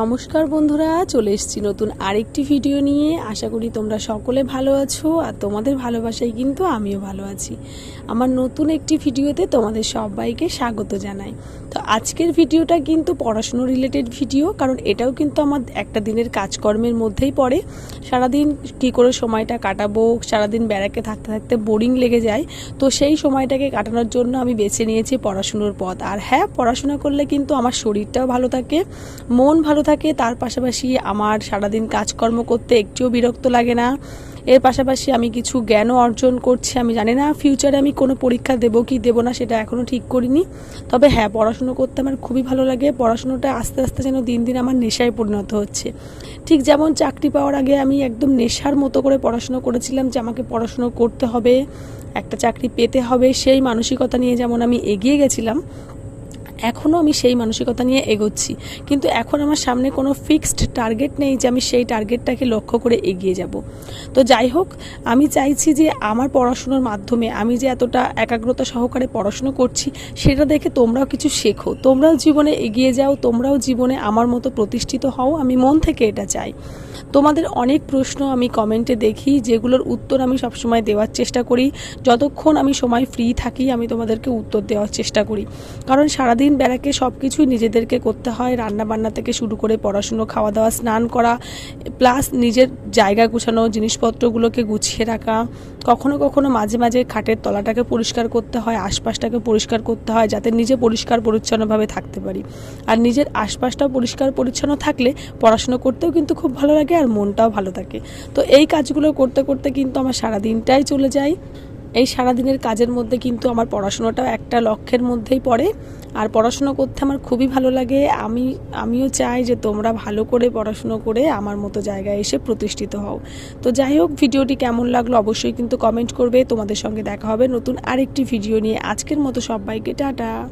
নমস্কার বন্ধুরা, চলে এসেছি নতুন আরেকটি ভিডিও নিয়ে। আশা করি তোমরা সকলে ভালো আছো আর তোমাদের ভালোবাসায় কিন্তু আমিও ভালো আছি। আমার নতুন একটি ভিডিওতে তোমাদের সবাইকে স্বাগত জানাই। তো আজকের ভিডিওটা কিন্তু পড়াশুনো রিলেটেড ভিডিও, কারণ এটাও কিন্তু আমার একটা দিনের কাজকর্মের মধ্যেই পড়ে। সারাদিন কী করে সময়টা কাটাবো, সারাদিন ব্যারাকে থাকতে থাকতে বোরিং লেগে যায়। তো সেই সময়টাকে কাটানোর জন্য আমি বেছে নিয়েছি পড়াশুনোর পথ। আর হ্যাঁ পড়াশোনা করলে কিন্তু আমার শরীরটাও ভালো থাকে, মন ভালো থাকে, তার পাশাপাশি আমার সারাদিন কাজকর্ম করতে একটুও বিরক্ত লাগে না। এর পাশাপাশি আমি কিছু জ্ঞানও অর্জন করছি, আমি জানি না ফিউচারে আমি কোনো পরীক্ষা দেবো কি দেবো না, সেটা এখনও ঠিক করিনি। তবে হ্যাঁ পড়াশুনো করতে আমার খুবই ভালো লাগে, পড়াশুনোটা আস্তে আস্তে যেন দিন দিন আমার নেশায় পরিণত হচ্ছে। ঠিক যেমন চাকরি পাওয়ার আগে আমি একদম নেশার মতো করে পড়াশুনো করেছিলাম যে আমাকে পড়াশুনো করতে হবে, একটা চাকরি পেতে হবে, সেই মানসিকতা নিয়ে যেমন আমি এগিয়ে গেছিলাম এখনও আমি সেই মানসিকতা নিয়ে এগোচ্ছি। কিন্তু এখন আমার সামনে কোনো ফিক্সড টার্গেট নেই যে আমি সেই টার্গেটটাকে লক্ষ্য করে এগিয়ে যাব। তো যাই হোক, আমি চাইছি যে আমার পড়াশুনোর মাধ্যমে আমি যে এতটা একাগ্রতা সহকারে পড়াশুনো করছি, সেটা দেখে তোমরাও কিছু শেখো। তোমরাও জীবনে এগিয়ে যাও, তোমরাও জীবনে আমার মতো প্রতিষ্ঠিত হও, আমি মন থেকে এটা চাই। তোমাদের অনেক প্রশ্ন আমি কমেন্টে দেখি, যেগুলোর উত্তর আমি সবসময় দেওয়ার চেষ্টা করি। যতক্ষণ আমি সময় ফ্রি থাকি, আমি তোমাদেরকে উত্তর দেওয়ার চেষ্টা করি। কারণ সারাদিন বেড়াকে সব কিছুই নিজেদেরকে করতে হয়। রান্না বান্না থেকে শুরু করে পড়াশুনো খাওয়া দাওয়া স্নান করা, প্লাস নিজের জায়গা গুছানো, জিনিসপত্রগুলোকে গুছিয়ে রাখা। কখনো কখনো মাঝে মাঝে খাটের তলাটাকে পরিষ্কার করতে হয়, আশপাশটাকে পরিষ্কার করতে হয়, যাতে নিজে পরিষ্কার পরিচ্ছন্নভাবে থাকতে পারি। আর নিজের আশপাশটাও পরিষ্কার পরিচ্ছন্ন থাকলে পড়াশুনো করতেও কিন্তু খুব ভালো লাগে আর মনটাও ভালো থাকে। তো এই কাজগুলো করতে করতে কিন্তু আমার সারা দিনটাই চলে যায়। এই সারাদিনের কাজের মধ্যে কিন্তু আমার পড়াশোনাটাও একটা লক্ষ্যের মধ্যেই পড়ে। আর পড়াশুনো করতে আমার খুবই ভালো লাগে। আমি, আমিও চাই যে তোমরা ভালো করে পড়াশুনো করে আমার মতো জায়গায় এসে প্রতিষ্ঠিত হও। তো যাই হোক, ভিডিওটি কেমন লাগল অবশ্যই কিন্তু কমেন্ট করবে। তোমাদের সঙ্গে দেখা হবে নতুন আরেকটি ভিডিও নিয়ে। আজকের মতো সবাইকে টাটা।